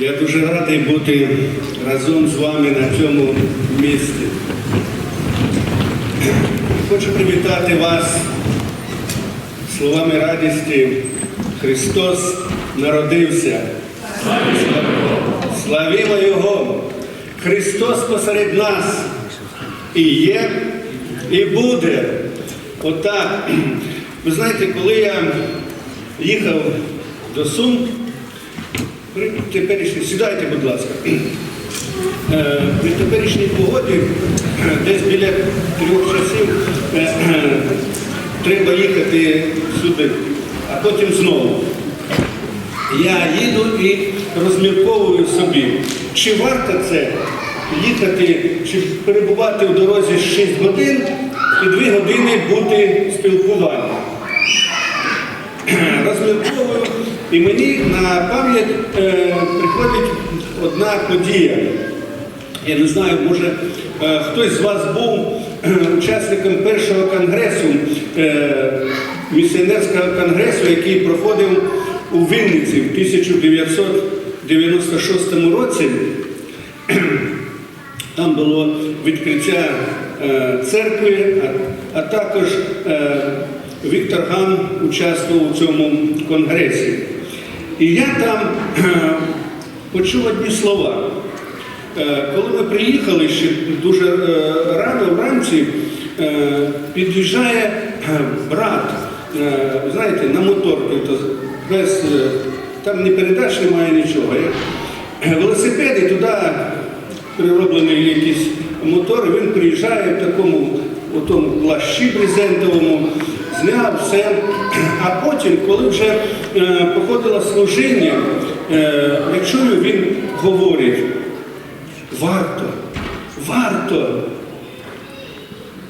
Я дуже радий бути разом з вами на цьому місці. Хочу привітати вас словами радісті. Христос народився. Славімо Його! Христос посеред нас і є, і буде. Отак. Ви знаєте, коли я їхав до Сум, теперішній, сідайте, будь ласка. Е, При теперішній погоді е, десь біля трьох часів е, е, треба їхати сюди, а потім знову. Я їду і розмірковую собі, чи варто це їхати, чи перебувати в дорозі 6 годин і 2 години бути спілкуванням. Розмірковую, і мені на пам'ять е, приходить одна подія. Я не знаю, може е, хтось з вас був е, учасником першого конгресу, е, місіонерського конгресу, який проходив у Вінниці в 1996 році. Там було відкриття е, церкви, а, а також е, Віктор Гам участвував у цьому конгресі. І я там почув одні слова. Е, Коли ми приїхали ще дуже е, рано вранці, е, під'їжджає брат, знаєте, на моторці, то без, там ні передач немає нічого. Велосипед і туди прироблений якийсь мотор, він приїжджає в такому плащі брезентовому, зняв все. А потім, коли вже е, походило служіння, е, я чую, він говорить, варто, варто.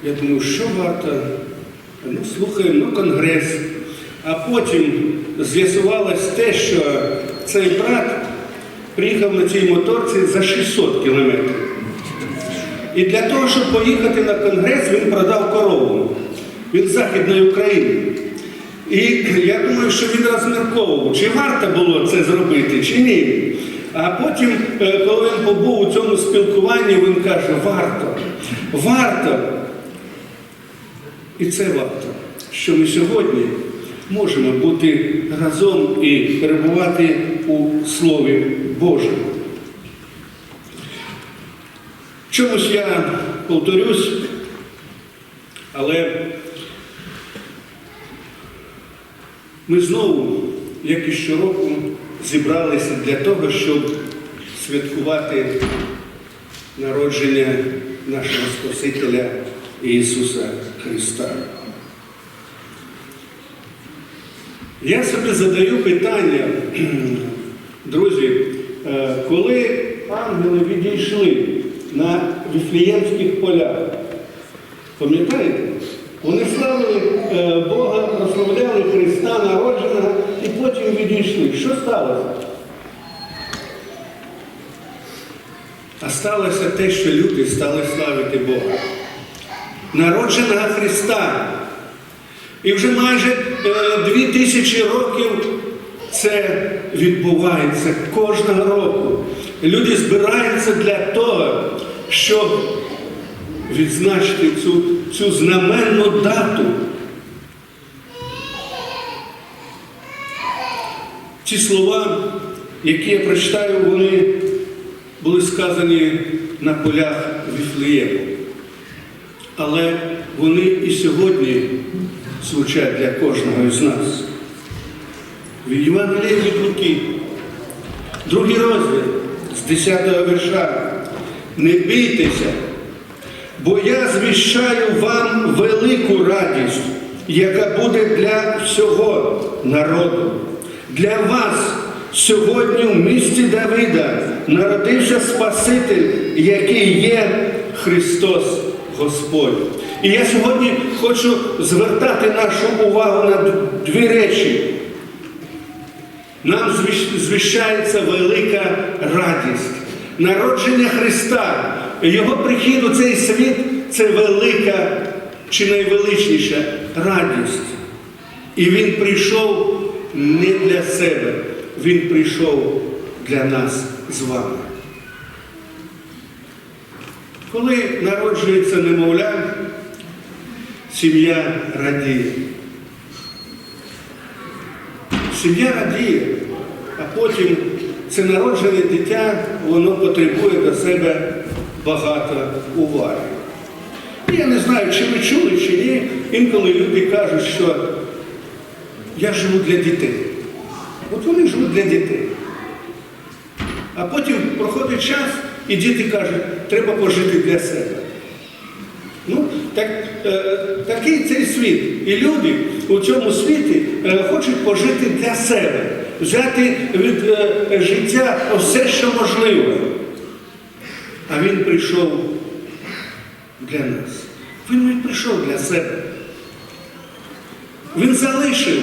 Я думаю, що варто? Ну, слухаємо, ну, конгрес. А потім з'ясувалось те, що цей брат приїхав на цій моторці за 600 кілометрів. І для того, щоб поїхати на конгрес, він продав корову. Він з Західної України. І я думаю, що він розмірковував, чи варто було це зробити, чи ні. А потім, е, коли він побув у цьому спілкуванні, він каже, варто, варто. І це варто, що ми сьогодні можемо бути разом і перебувати у Слові Божому. Чомусь я повторюсь, але ми знову, як і щороку, зібралися для того, щоб святкувати народження нашого Спасителя Ісуса Христа. Я собі задаю питання, друзі, е, коли ангели відійшли на Віфліємських полях, пам'ятаєте? Вони славили е, Бога, прославляли Христа народженого і потім відійшли. Що сталося? А сталося те, що люди стали славити Бога. Народженого Христа. І вже майже е, дві тисячі років це відбувається кожного року. Люди збираються для того, щоб відзначити цю, цю знаменну дату. Ці слова, які я прочитаю, вони були сказані на полях Віфлеєму. Але вони і сьогодні звучать для кожного з нас. Від Євангелія від Луки, другий розділ з 10 го верша. Не бійтеся, бо я звіщаю вам велику радість, яка буде для всього народу. Для вас сьогодні в місті Давида народився Спаситель, який є Христос Господь. І я сьогодні хочу звертати нашу увагу на дві речі. Нам звіщ- звіщається велика радість. Народження Христа, Його прихід у цей світ це велика чи найвеличніша радість. І Він прийшов не для себе, Він прийшов для нас з вами. Коли народжується немовля, сім'я радіє. Сім'я радіє, а потім це народжене дитя, воно потребує до себе багато уваги. Я не знаю, чи ви чули, чи ні, інколи люди кажуть, що я живу для дітей. От вони живуть для дітей. А потім проходить час, і діти кажуть, треба пожити для себе. Ну, так, е, такий цей світ. І люди у цьому світі е, хочуть пожити для себе, взяти від е, життя все, що можливо. А він прийшов для нас. Він не прийшов для себе. Він залишив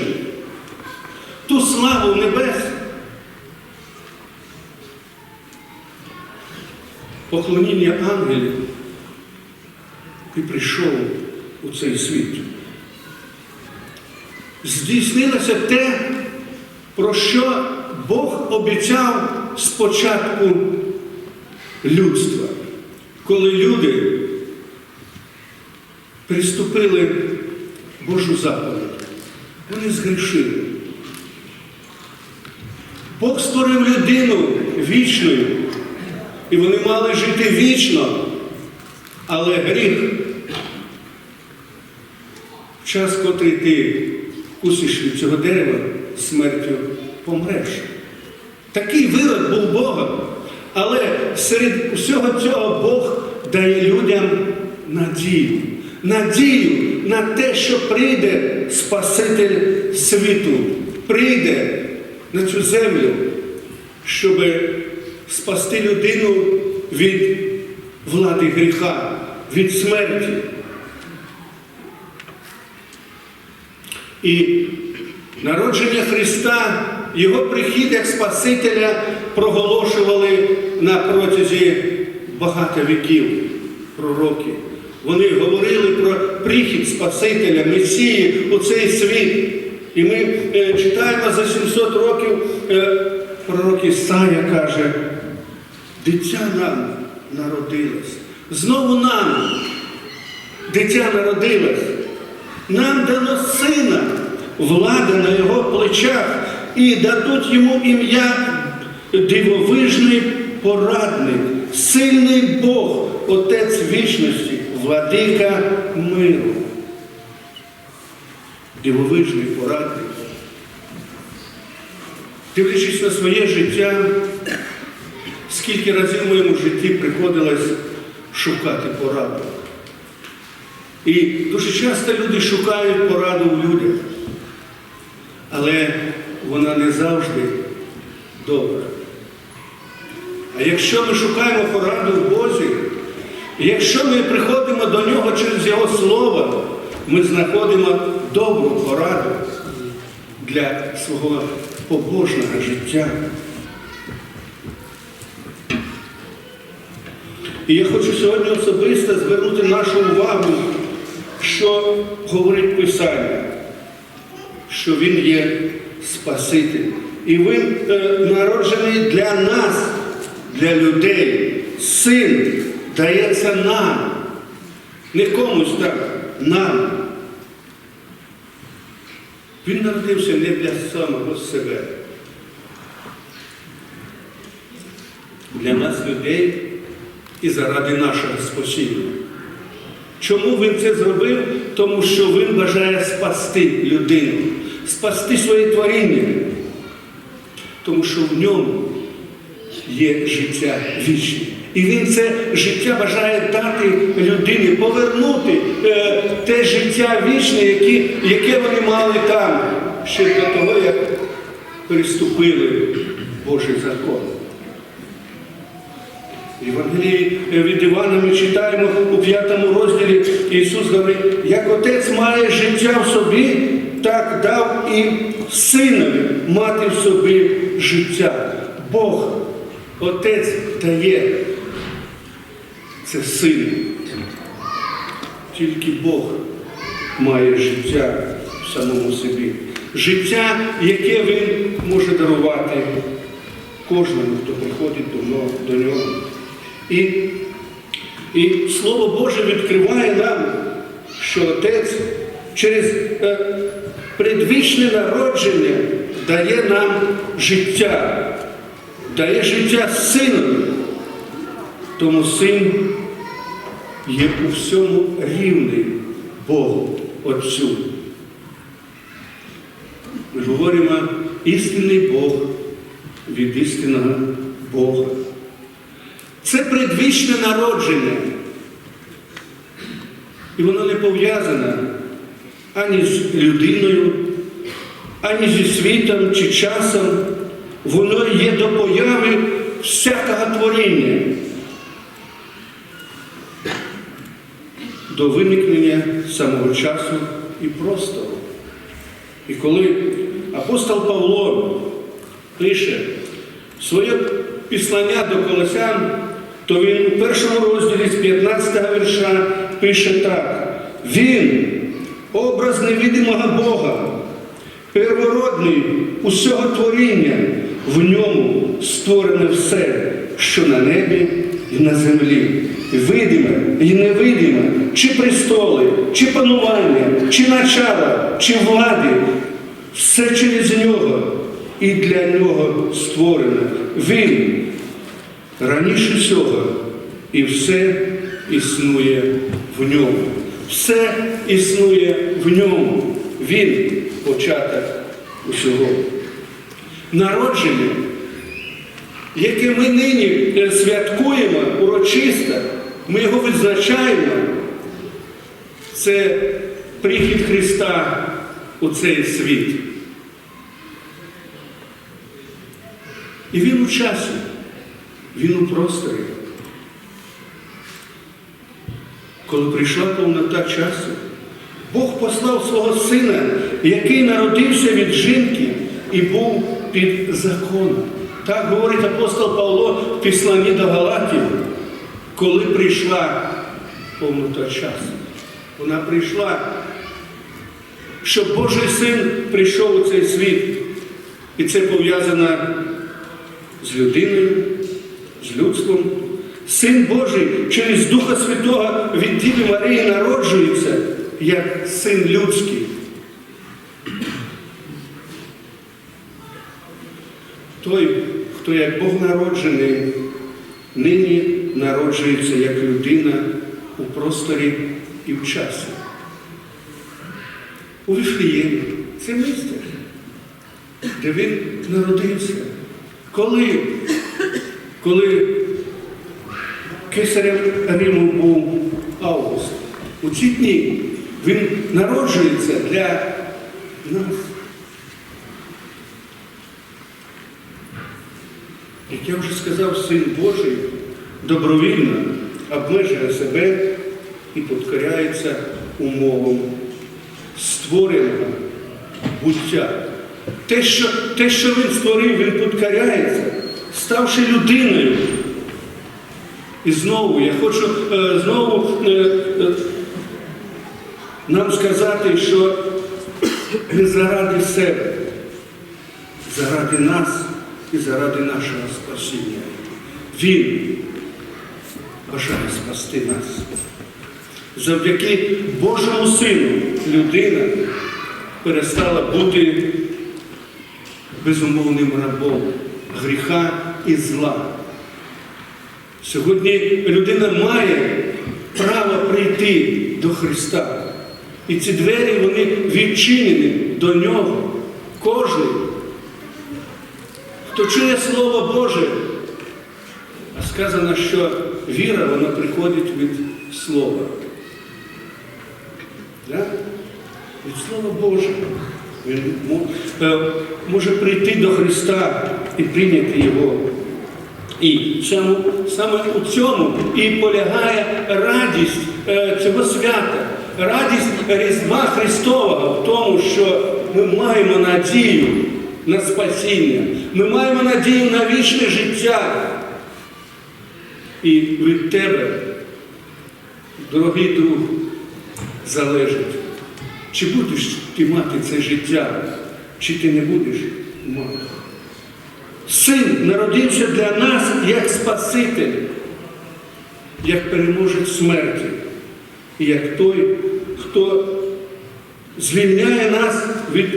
ту славу небес. Поклоніння ангелів і прийшов у цей світ. Здійснилося те, про що Бог обіцяв спочатку людства, коли люди приступили Божу заповідь. Вони згрішили. Бог створив людину вічною, і вони мали жити вічно, але гріх в час, котрий ти кусиш від цього дерева, смертю помреш. Такий вирок був Бога. Але серед усього цього Бог дає людям надію. Надію на те, що прийде Спаситель світу, прийде на цю землю, щоб спасти людину від влади гріха, від смерті. І народження Христа, Його прихід як Спасителя проголошували на протязі багато віків пророки. Вони говорили про прихід Спасителя, Месії у цей світ. І ми е, читаємо за 700 років е, пророк Ісая каже, дитя нам народилось. Знову нам дитя народилось. Нам дано сина, влада на його плечах, і дадуть йому ім'я дивовижний порадник, сильний Бог, Отець вічності, владика миру. Дивовижний порадник. Дивлячись на своє життя, скільки разів в моєму житті приходилось шукати пораду. І дуже часто люди шукають пораду в людях, але вона не завжди добра. А якщо ми шукаємо пораду в Бозі, якщо ми приходимо до нього через Його Слово, ми знаходимо добру пораду для свого побожного життя. І я хочу сьогодні особисто звернути нашу увагу, що говорить Писання, що Він є Спаситель. І він е, народжений для нас, для людей. Син дається нам. Не комусь так, нам. Він народився не для самого себе. Для нас людей і заради нашого спасіння. Чому він це зробив? Тому що він бажає спасти людину, спасти своє творіння. Тому що в ньому є життя вічне. І він це життя бажає дати людині, повернути е, те життя вічне, які, яке вони мали там, ще до того, як приступили Божий закон. Євангелії від Івана ми читаємо у п'ятому розділі Ісус говорить, як Отець має життя в собі, так дав і синові мати в собі життя. Бог, Отець дає це син. Тільки Бог має життя в самому собі. Життя, яке Він може дарувати кожному, хто приходить до нього. І, і Слово Боже відкриває нам, що Отець через е, предвічне народження дає нам життя, дає життя синові. Тому син є у всьому рівний Богу Отцю. Ми говоримо істинний Бог від істинного Бога. Це предвічне народження. І воно не пов'язане ані з людиною, ані зі світом чи часом. Воно є до появи всякого творіння. До виникнення самого часу і простору. І коли апостол Павло пише своє післання до Колосян, то він у першому розділі з 15 вірша пише так: Він, образ невидимого Бога, первородний усього творіння, в ньому створене все, що на небі і на землі, видиме і невидиме, чи престоли, чи панування, чи начала, чи влади, все через нього і для нього створене. Він раніше всього, і все існує в ньому. Все існує в ньому. Він початок усього. Народження, яке ми нині е, святкуємо урочисто, ми його відзначаємо, це прихід Христа у цей світ. І він у часі, він у просторі. Коли прийшла повнота часу, Бог послав свого сина, який народився від жінки і був під законом. Так говорить апостол Павло в Післанні до Галатів, коли прийшла повнота часу. Вона прийшла, щоб Божий син прийшов у цей світ. І це пов'язано з людиною, з людством. Син Божий через Духа Святого від Діви Марії народжується як син людський. Той, хто як Бог народжений, нині народжується як людина у просторі і в часі. У Віфліємі це місце, де він народився. Коли, коли кесарем Риму був Август, у ці дні він народжується для нас. Як я вже сказав, Син Божий добровільно обмежує себе і підкоряється умовам створеного буття. Те, що, те, що він створив, він підкоряється, ставши людиною. І знову я хочу е, знову е, е, нам сказати, що не заради себе, заради нас і заради нашого спасіння. Він бажає спасти нас. Завдяки Божому Сину людина перестала бути безумовним рабом гріха і зла. Сьогодні людина має право прийти до Христа. І ці двері вони відчинені до нього. Кожен, хто чує Слово Боже, а сказано, що віра вона приходить від Слова. Да? Від Слова Божого. Він е, може прийти до Христа і прийняти Його. І саме, саме у цьому і полягає радість е, цього свята, радість Різдва Христового в тому, що ми маємо надію на спасіння, ми маємо надію на вічне життя. І від тебе, дорогий друг, залежить, чи будеш ти мати це життя, чи ти не будеш мати. Син народився для нас як Спаситель, як переможець смерті, і як той, хто звільняє нас від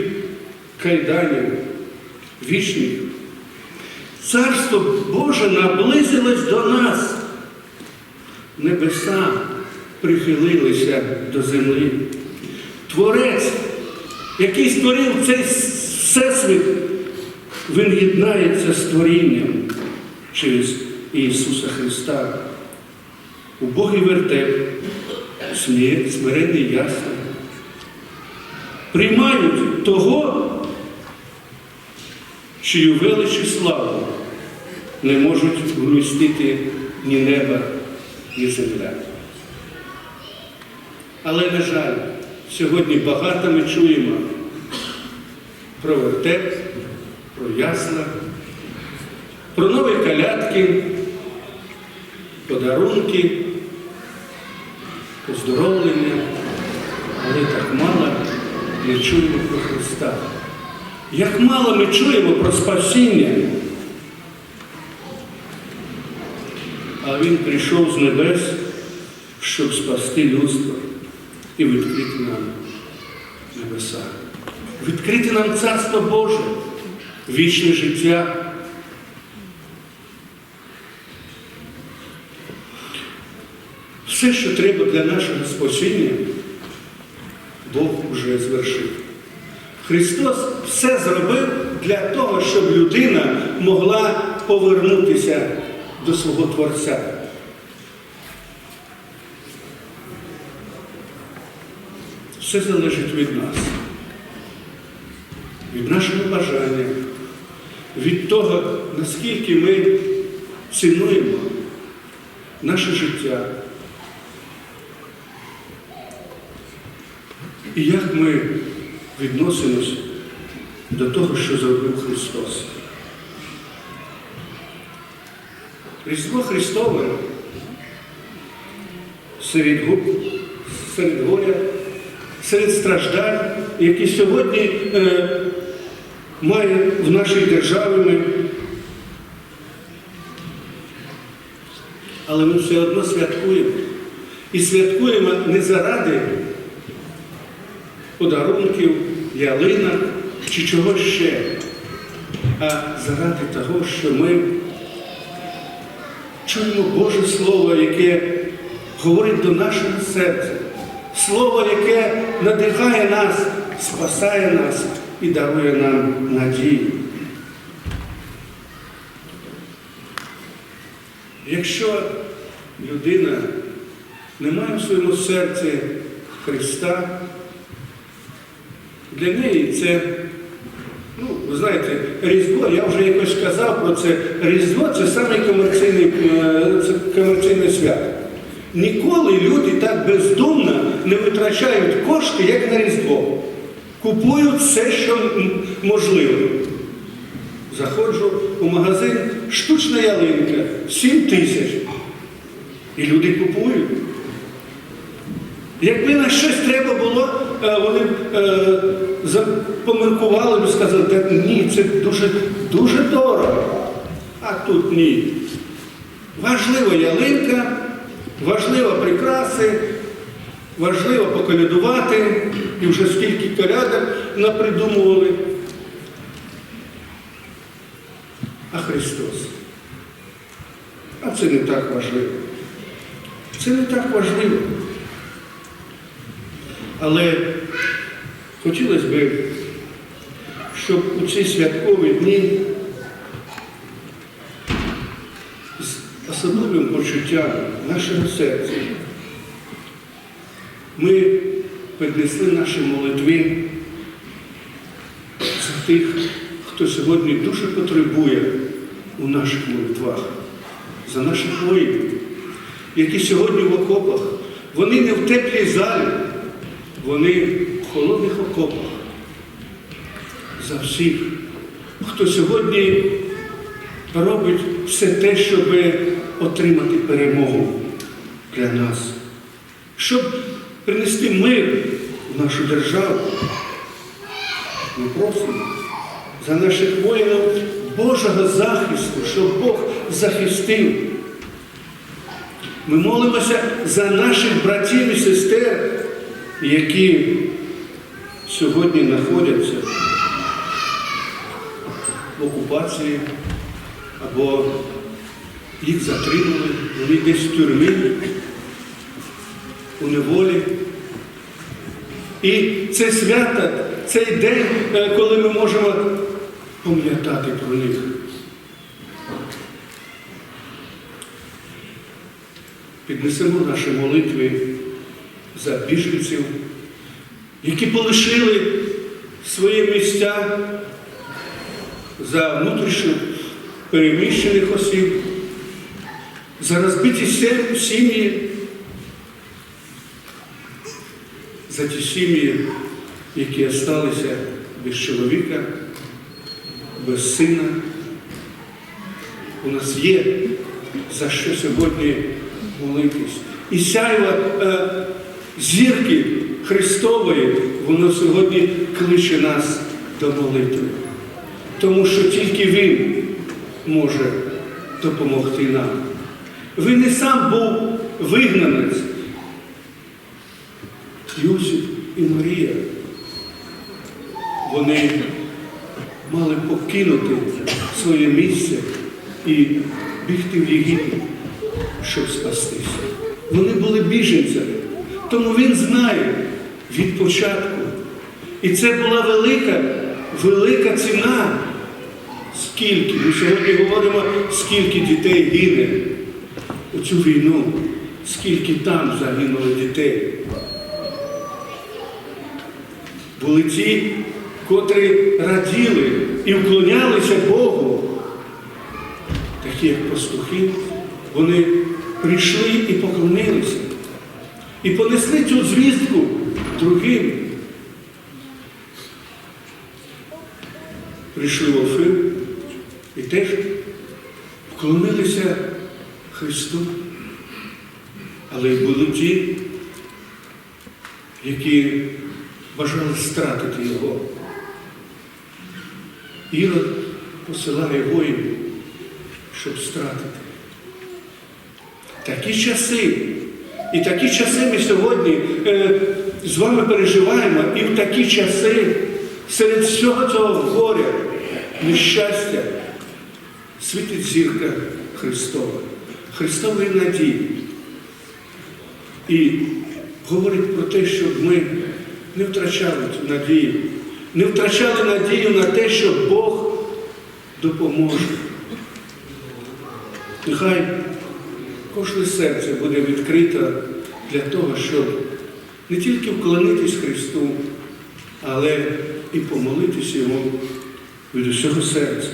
кайданів вічних. Царство Боже наблизилось до нас. Небеса прихилилися до землі. Творець, який створив цей всесвіт, він єднається з творінням через Ісуса Христа. Убогий вертеп, смі- смиренний ясний. Приймають того, чию велич і славу не можуть вмістити ні небо, ні земля. Але, на жаль, сьогодні багато ми чуємо про вертеп, про ясла, про нові калятки, подарунки, поздоровлення, але так мало ми чуємо про Христа. Як мало ми чуємо про спасіння, а Він прийшов з небес, щоб спасти людство і відкрити нам небеса, відкрити нам Царство Боже, вічне життя. Все, що треба для нашого спасіння, Бог вже звершив. Христос все зробив для того, щоб людина могла повернутися до свого Творця. Все залежить від нас, від нашого бажання, від того, наскільки ми цінуємо наше життя. І як ми відносимось до того, що зробив Христос. Різдво Христове серед, гу- серед горя, серед страждань, які сьогодні е, має в нашій державі. Але ми все одно святкуємо. І святкуємо не заради подарунків, ялинок чи чого ще, а заради того, що ми чуємо Боже Слово, яке говорить до нашого серця, Слово, яке надихає нас, спасає нас і дарує нам надію. Якщо людина не має в своєму серці Христа, для неї це, ну, ви знаєте, Різдво, я вже якось казав про це. Різдво це саме комерційне, це комерційне свято. Ніколи люди так бездумно не витрачають кошти, як на Різдво. Купують все, що можливо. Заходжу у магазин, штучна ялинка, 7 тисяч. І люди купують. Якби на щось треба було, вони е, за- поміркували б і сказали, «Та ні, це дуже, дуже дорого. А тут ні. Важлива ялинка, важливо прикраси, важливо поколядувати, і вже скільки колядок напридумували. А Христос. А це не так важливо. Це не так важливо. Але хотілося б, щоб у ці святкові дні з особливим почуттям нашого серця. Ми піднесли наші молитви за тих, хто сьогодні дуже потребує у наших молитвах, за наших воїнів, які сьогодні в окопах, вони не в теплій залі, вони в холодних окопах. За всіх, хто сьогодні робить все те, щоб отримати перемогу для нас, щоб принести мир в нашу державу. Ми просимо за наших воїнів Божого захисту, щоб Бог захистив. Ми молимося за наших братів і сестер, які сьогодні знаходяться в окупації або їх затримали, вони десь в тюрмі, у неволі. І це свято, цей день, е, коли ми можемо пам'ятати про них. Піднесемо наші молитви за біженців, які полишили свої місця за внутрішньо переміщених осіб, за розбиті сім'ї, за ті сім'ї, які залишилися без чоловіка, без сина. У нас є за що сьогодні молитись. І сяйва е, зірки Христової, воно сьогодні кличе нас до молитви. Тому що тільки Він може допомогти нам. Він не сам був вигнанець. Юсип і Марія. Вони мали покинути своє місце і бігти в Єгипет, щоб спастися. Вони були біженцями, тому він знає від початку. І це була велика, велика ціна. Скільки, ми сьогодні говоримо, скільки дітей гине у цю війну, скільки там загинуло дітей. Були ті, котрі раділи і вклонялися Богу, такі як пастухи, вони прийшли і поклонилися. І понесли цю звістку другим. Прийшли в Офир і теж вклонилися Христу. Але й були ті, які бажали стратити його. Ірод посилає воїнів, щоб стратити. Такі часи, і такі часи ми сьогодні е, з вами переживаємо, і в такі часи серед всього цього горя, нещастя, світить зірка Христова, Христової надії. І говорить про те, щоб ми не втрачали цю надію, не втрачали надію на те, що Бог допоможе. Нехай кожне серце буде відкрите для того, щоб не тільки вклонитись Христу, але і помолитись Йому від усього серця.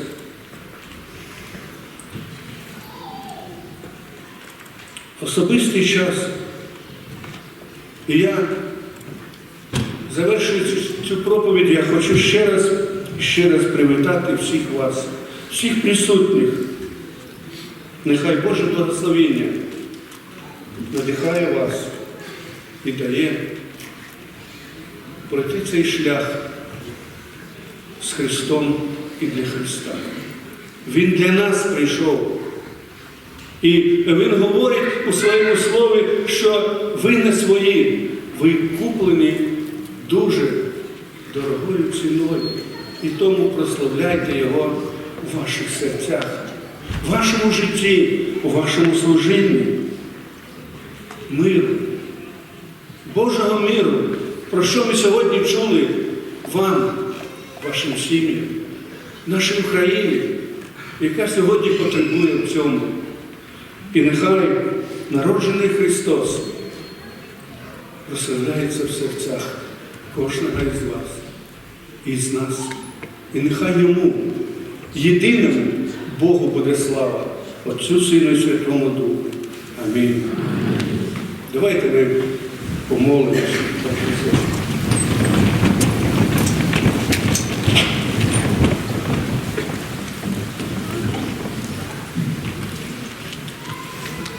Особистий час. І я Завершуючи цю проповідь, я хочу ще раз ще раз привітати всіх вас, всіх присутніх. Нехай Боже благословення надихає вас і дає пройти цей шлях з Христом і для Христа. Він для нас прийшов. І Він говорить у своєму слові, що ви не свої, ви куплені дуже дорогою ціною. І тому прославляйте Його у ваших серцях, в вашому житті, у вашому служінні. Миру, Божого миру, про що ми сьогодні чули вам, вашим сім'ям, нашій Україні, яка сьогодні потребує в цьому. І нехай народжений Христос прославляється в серцях кожного із вас і з нас. І нехай йому, єдиному Богу буде слава, Отцю Сину і Святому Духу. Амінь. Давайте ми помолимося.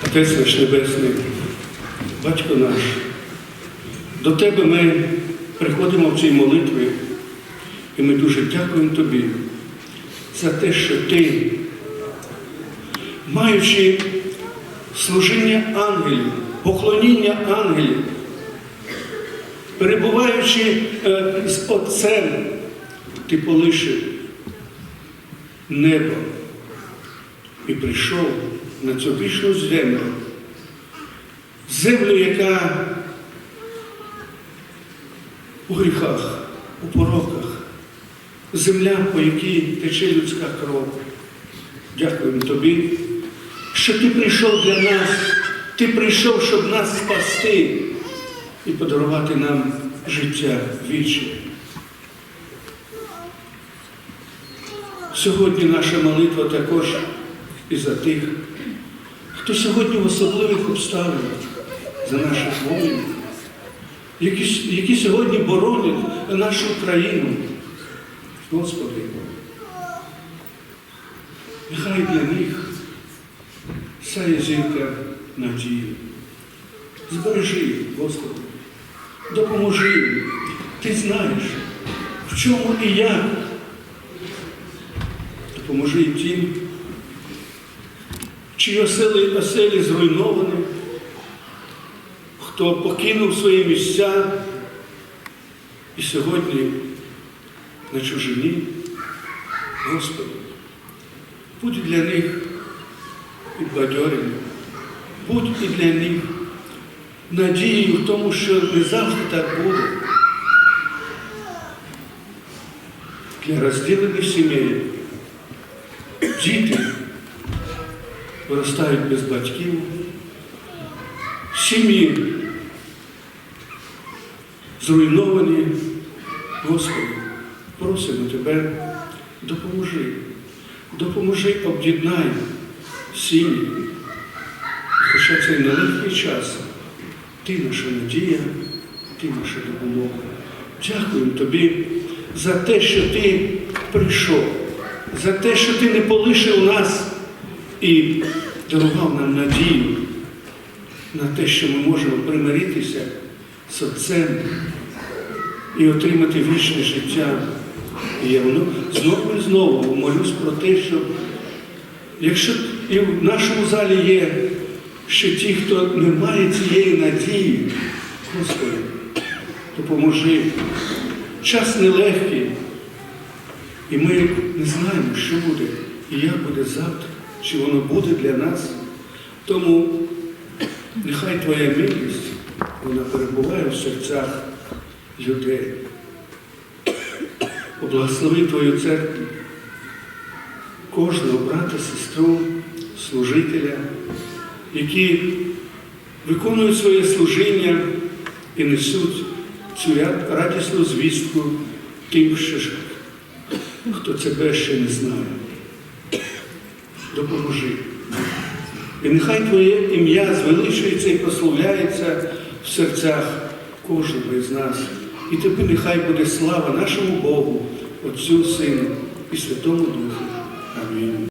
Отець наш Небесний, Батько наш, до Тебе ми приходимо в цій молитві, і ми дуже дякуємо Тобі за те, що ти, маючи служіння ангелів, поклоніння ангелів, перебуваючи е, з Отцем, ти полишив небо і прийшов на цю вічну землю, землю, яка у гріхах, у пороках, земля, по якій тече людська кров. Дякуємо тобі, що ти прийшов для нас, ти прийшов, щоб нас спасти і подарувати нам життя вічне. Сьогодні наша молитва також і за тих, хто сьогодні в особливих обставинах за наших воїнів, які, які сьогодні боронять нашу країну. Господи, нехай для них сяє зірка надії. Збережи Господи, допоможи їм. Ти знаєш, в чому і як. Допоможи й тим, чиї оселі, оселі зруйновані, хто покинув свої місця і сьогодні на чужині. Господи, будь для них і підбадьоренням, будь і для них надією в тому, що не завжди так буде. Для розділених сімей діти виростають без батьків, сім'ї зруйновані. Господи, просимо Тебе, допоможи, допоможи, об'єднай сім'ї. Хоча це нелегкий час, ти наша надія, ти наша допомога. Дякуємо тобі за те, що ти прийшов, за те, що ти не полишив нас і дарував нам надію на те, що ми можемо примиритися з Отцем і отримати вічне життя. І я воно знову і знову молюсь про те, що якщо і в нашому залі є ще ті, хто не має цієї надії, Господи, допоможи. Час нелегкий, і ми не знаємо, що буде і як буде завтра, чи воно буде для нас. Тому нехай Твоя милість, вона перебуває в серцях людей. Поблагослови Твою церкву, кожного брата, сестру, служителя, які виконують своє служіння і несуть цю радісну звістку тим, що ж, хто тебе ще не знає. Допоможи. І нехай Твоє ім'я звеличується і прославляється в серцях кожного із нас. І тобі нехай буде слава нашому Богу, Отцю, Сину і Святому Духу. Амінь.